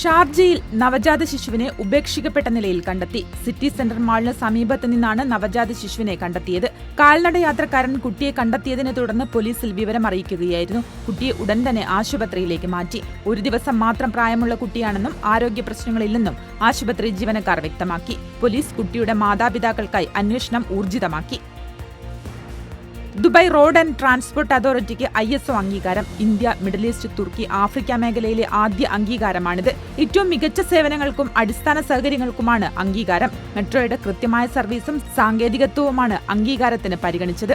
ഷാർജയിൽ നവജാത ശിശുവിനെ ഉപേക്ഷിക്കപ്പെട്ട നിലയിൽ കണ്ടെത്തി. സിറ്റി സെന്റർ മാളിന് സമീപത്ത് നിന്നാണ് നവജാത ശിശുവിനെ കണ്ടെത്തിയത്. കാൽനട യാത്രക്കാരൻ കുട്ടിയെ കണ്ടെത്തിയതിനെ തുടർന്ന് പോലീസിൽ വിവരം അറിയിക്കുകയായിരുന്നു. കുട്ടിയെ ഉടൻ തന്നെ ആശുപത്രിയിലേക്ക് മാറ്റി. ഒരു ദിവസം മാത്രം പ്രായമുള്ള കുട്ടിയാണെന്നും ആരോഗ്യ പ്രശ്നങ്ങളില്ലെന്നും ആശുപത്രി ജീവനക്കാർ വ്യക്തമാക്കി. പോലീസ് കുട്ടിയുടെ മാതാപിതാക്കൾക്കായി അന്വേഷണം ഊർജിതമാക്കി. ദുബായ് റോഡ് ആൻഡ് ട്രാൻസ്പോർട്ട് അതോറിറ്റിക്ക് ഐ എസ് ഒ അംഗീകാരം. ഇന്ത്യ മിഡിൽ ഈസ്റ്റ് തുർക്കി ആഫ്രിക്ക മേഖലയിലെ ആദ്യ അംഗീകാരമാണിത്. ഏറ്റവും മികച്ച സേവനങ്ങൾക്കും അടിസ്ഥാന സൗകര്യങ്ങൾക്കുമാണ് അംഗീകാരം. മെട്രോയുടെ കൃത്യമായ സർവീസും സാങ്കേതികത്വവുമാണ് അംഗീകാരത്തിന് പരിഗണിച്ചത്.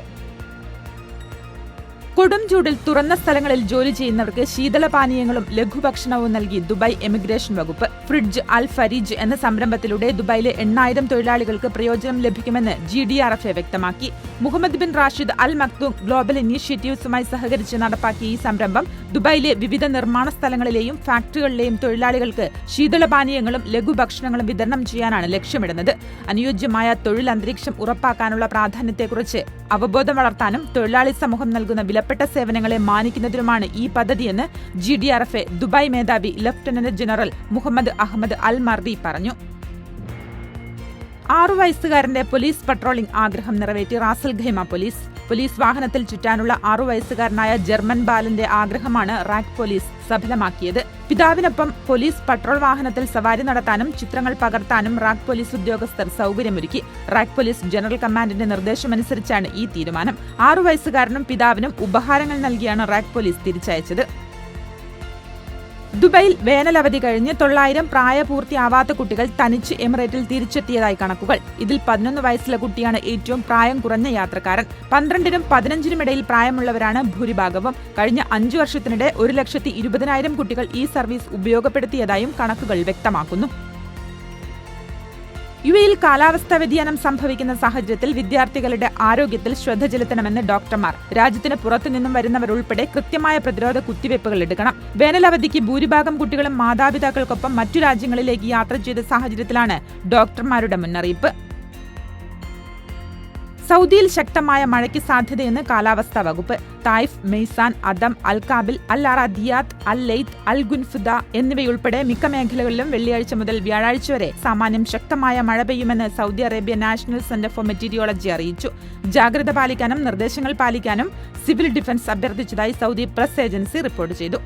കൊടും ചൂടിൽ തുറന്ന സ്ഥലങ്ങളിൽ ജോലി ചെയ്യുന്നവർക്ക് ശീതളപാനീയങ്ങളും ലഘുഭക്ഷണവും നൽകി ദുബായ് എമിഗ്രേഷൻ വകുപ്പ്. ഫ്രിഡ്ജ് അൽ ഫരീജ് എന്ന സംരംഭത്തിലൂടെ ദുബായിലെ എണ്ണായിരം തൊഴിലാളികൾക്ക് പ്രയോജനം ലഭിക്കുമെന്ന് ജി ഡി ആർ എഫ് വ്യക്തമാക്കി. Mohammed bin Rashid Al Maktoum global ഇനീഷ്യേറ്റീവ്സുമായി സഹകരിച്ച് നടപ്പാക്കിയ ഈ സംരംഭം ദുബായിലെ വിവിധ നിർമ്മാണ സ്ഥലങ്ങളിലെയും ഫാക്ടറികളിലെയും തൊഴിലാളികൾക്ക് ശീതളപാനീയങ്ങളും ലഘുഭക്ഷണങ്ങളും വിതരണം ചെയ്യാനാണ് ലക്ഷ്യമിടുന്നത്. അനുയോജ്യമായ തൊഴിൽ അന്തരീക്ഷം ഉറപ്പാക്കാനുള്ള പ്രാധാന്യത്തെക്കുറിച്ച് അവബോധം വളർത്താനും തൊഴിലാളി സമൂഹം നൽകുന്ന വിലപ്പെട്ട സേവനങ്ങളെ മാനിക്കുന്നതിനുമാണ് ഈ പദ്ധതിയെന്ന് G D R F A Dubai മേധാവി lieutenant general Mohammed Ahmed Al Marri പറഞ്ഞു. ആറു വയസ്സുകാരന്റെ പോലീസ് പട്രോളിംഗ് ആഗ്രഹം നിറവേറ്റി റാസൽ ഖൈമ പോലീസ്. പോലീസ് വാഹനത്തിൽ ചുറ്റാനുള്ള ആറു വയസ്സുകാരനായ ജർമ്മൻ ബാലന്റെ ആഗ്രഹമാണ് റാക് പോലീസ് സഫലമാക്കിയത്. പിതാവിനൊപ്പം പോലീസ് പട്രോൾ വാഹനത്തിൽ സവാരി നടത്താനും ചിത്രങ്ങൾ പകർത്താനും റാക് പോലീസ് ഉദ്യോഗസ്ഥർ സൗകര്യമൊരുക്കി. റാക് പോലീസ് ജനറൽ കമാൻഡിന്റെ നിർദ്ദേശമനുസരിച്ചാണ് ഈ തീരുമാനം. ആറു വയസ്സുകാരനും പിതാവിനും ഉപഹാരങ്ങൾ നൽകിയാണ് റാക് പോലീസ് തിരിച്ചയച്ചത്. ദുബൈയിൽ വേനൽ അവധി കഴിഞ്ഞ് തൊള്ളായിരം പ്രായപൂർത്തിയാവാത്ത കുട്ടികൾ തനിച്ച് എമിറേറ്റിൽ തിരിച്ചെത്തിയതായി കണക്കുകൾ. ഇതിൽ പതിനൊന്ന് വയസ്സിലെ കുട്ടിയാണ് ഏറ്റവും പ്രായം കുറഞ്ഞ യാത്രക്കാരൻ. പന്ത്രണ്ടിനും പതിനഞ്ചിനും ഇടയിൽ പ്രായമുള്ളവരാണ് ഭൂരിഭാഗവും. കഴിഞ്ഞ അഞ്ചു വർഷത്തിനിടെ ഒരു ലക്ഷത്തി ഇരുപതിനായിരം കുട്ടികൾ ഈ സർവീസ് ഉപയോഗപ്പെടുത്തിയതായും കണക്കുകൾ വ്യക്തമാക്കുന്നു. യു എയിൽ കാലാവസ്ഥാ വ്യതിയാനം സംഭവിക്കുന്ന സാഹചര്യത്തിൽ വിദ്യാർത്ഥികളുടെ ആരോഗ്യത്തിൽ ശ്രദ്ധ ചെലുത്തണമെന്ന് ഡോക്ടർമാർ. രാജ്യത്തിന് പുറത്തുനിന്നും വരുന്നവരുൾപ്പെടെ കൃത്യമായ പ്രതിരോധ കുത്തിവയ്പ്പുകൾ എടുക്കണം. വേനലവധിക്ക് ഭൂരിഭാഗം കുട്ടികളും മാതാപിതാക്കൾക്കൊപ്പം മറ്റു രാജ്യങ്ങളിലേക്ക് യാത്ര ചെയ്ത സാഹചര്യത്തിലാണ് ഡോക്ടർമാരുടെ മുന്നറിയിപ്പ്. സൗദിയിൽ ശക്തമായ മഴയ്ക്ക് സാധ്യതയെന്ന് കാലാവസ്ഥാ വകുപ്പ്. തായിഫ് മെയ്സാൻ അദം അൽ കാബിൽ അൽ അറാദിയാത്ത് അൽ ലെയ്ത്ത് അൽ ഗുൻഫുദ എന്നിവയുൾപ്പെടെ മിക്ക മേഖലകളിലും വെള്ളിയാഴ്ച മുതൽ വ്യാഴാഴ്ച വരെ സാമാന്യം ശക്തമായ മഴ പെയ്യുമെന്ന് Saudi Arabia national centre for meteorology അറിയിച്ചു. ജാഗ്രത പാലിക്കാനും നിർദ്ദേശങ്ങൾ പാലിക്കാനും സിവിൽ ഡിഫൻസ് അഭ്യർത്ഥിച്ചതായി സൗദി പ്രസ് ഏജൻസി റിപ്പോർട്ട് ചെയ്തു.